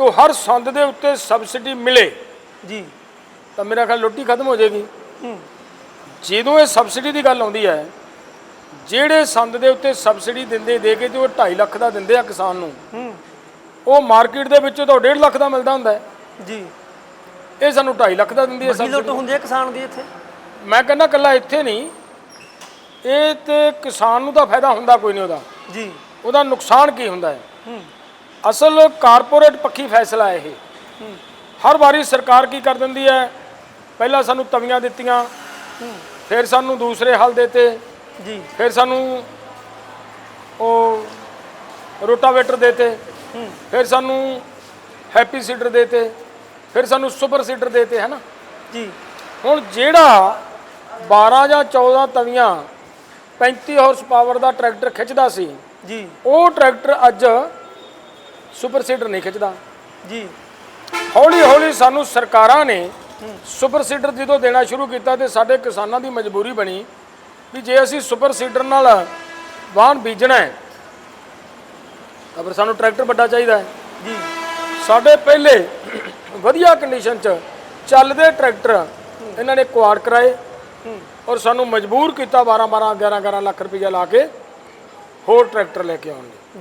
ਤੋਂ ਹਰ ਸੰਦ ਦੇ ਉੱਤੇ ਸਬਸਿਡੀ ਮਿਲੇ। ਜੀ। ਤਾਂ ਮੇਰਾ ਖਿਆਲ ਲੁੱਟੀ ਖਤਮ ਹੋ ਜਾਏਗੀ। ਜਦੋਂ ਇਹ ਸਬਸਿਡੀ ਦੀ ਗੱਲ ਆਉਂਦੀ ਹੈ ਜਿਹੜੇ ਸੰਦ ਦੇ ਉੱਤੇ ਸਬਸਿਡੀ ਦਿੰਦੇ ਦੇ ਕੇ ਤੇ ਉਹ 2.5 ਲੱਖ ਦਾ ਦਿੰਦੇ ਆ ਕਿਸਾਨ ਨੂੰ ਉਹ ਮਾਰਕੀਟ ਦੇ ਵਿੱਚੋਂ ਤਾਂ 1.5 ਲੱਖ ਦਾ ਮਿਲਦਾ ਹੁੰਦਾ ਹੈ। ਜੀ। ਇਹ ਸਾਨੂੰ 2.5 ਲੱਖ ਦਾ ਦਿੰਦੀ ਹੈ ਵੱਡੀ ਲੁੱਟ ਸਬਸਿਡੀ ਹੁੰਦੀ ਹੈ ਕਿਸਾਨ ਦੀ ਇੱਥੇ? ਮੈਂ ਕਹਿੰਦਾ ਕੱਲਾ ਇੱਥੇ ਨਹੀਂ। ਇਹ ਤੇ ਕਿਸਾਨ ਨੂੰ ਤਾਂ ਫਾਇਦਾ ਹੁੰਦਾ ਕੋਈ ਨਹੀਂ ਉਹਦਾ। ਜੀ। ਉਹਦਾ ਨੁਕਸਾਨ ਕੀ ਹੁੰਦਾ ਹੈ? ਹੂੰ। ਅਸਲ ਕਾਰਪੋਰੇਟ ਪੱਖੀ ਫੈਸਲਾ ਇਹ। ਹਰ ਵਾਰੀ ਸਰਕਾਰ ਕੀ ਕਰ ਦਿੰਦੀ ਹੈ? ਪਹਿਲਾਂ ਸਾਨੂੰ ਤਵੀਆਂ ਦਿੱਤੀਆਂ ਫਿਰ ਸਾਨੂੰ ਦੂਸਰੇ ਹਲ ਦਿੱਤੇ ਜੀ। ਫਿਰ ਸਾਨੂੰ ਉਹ ਰੋਟਾਵੇਟਰ ਦੇਤੇ ਫਿਰ ਸਾਨੂੰ ਹੈਪੀ ਸੀਡਰ ਦੇਤੇ ਫਿਰ ਸਾਨੂੰ ਸੁਪਰ ਸੀਡਰ ਦੇਤੇ ਹੈ ਨਾ? ਜੀ। ਹੁਣ ਜਿਹੜਾ 12 ਜਾਂ 14 ਤਵੀਆਂ 35 ਹਾਰਸ ਪਾਵਰ ਦਾ ਟਰੈਕਟਰ ਖਿੱਚਦਾ ਸੀ ਜੀ। ਉਹ ਟਰੈਕਟਰ ਅੱਜ ਸੁਪਰ ਸੀਡਰ ਨਹੀਂ ਖਿੱਚਦਾ। ਜੀ। ਹੌਲੀ ਹੌਲੀ ਸਾਨੂੰ ਸਰਕਾਰਾਂ ਨੇ ਸੁਪਰ ਸੀਡਰ ਜਦੋਂ ਦੇਣਾ ਸ਼ੁਰੂ ਕੀਤਾ ਤੇ ਸਾਡੇ ਕਿਸਾਨਾਂ ਦੀ ਮਜਬੂਰੀ ਬਣੀ ਵੀ ਜੇ ਅਸੀਂ ਸੁਪਰ ਸੀਡਰ ਨਾਲ ਵਾਹਨ ਬੀਜਣਾ ਹੈ ਤਾਂ ਫਿਰ ਸਾਨੂੰ ਟਰੈਕਟਰ ਵੱਡਾ ਚਾਹੀਦਾ ਹੈ। ਜੀ। ਸਾਡੇ ਪਹਿਲੇ ਵਧੀਆ ਕੰਡੀਸ਼ਨ 'ਚ ਚੱਲਦੇ ਟਰੈਕਟਰ ਇਹਨਾਂ ਨੇ ਕੁਆੜ ਕਰਾਏ ਔਰ ਸਾਨੂੰ ਮਜਬੂਰ ਕੀਤਾ 12 12 11 11 ਲੱਖ ਰੁਪਈਆ ਲਾ ਕੇ ਹੋਰ ਟਰੈਕਟਰ ਲੈ ਕੇ ਆਉਣ ਲਈ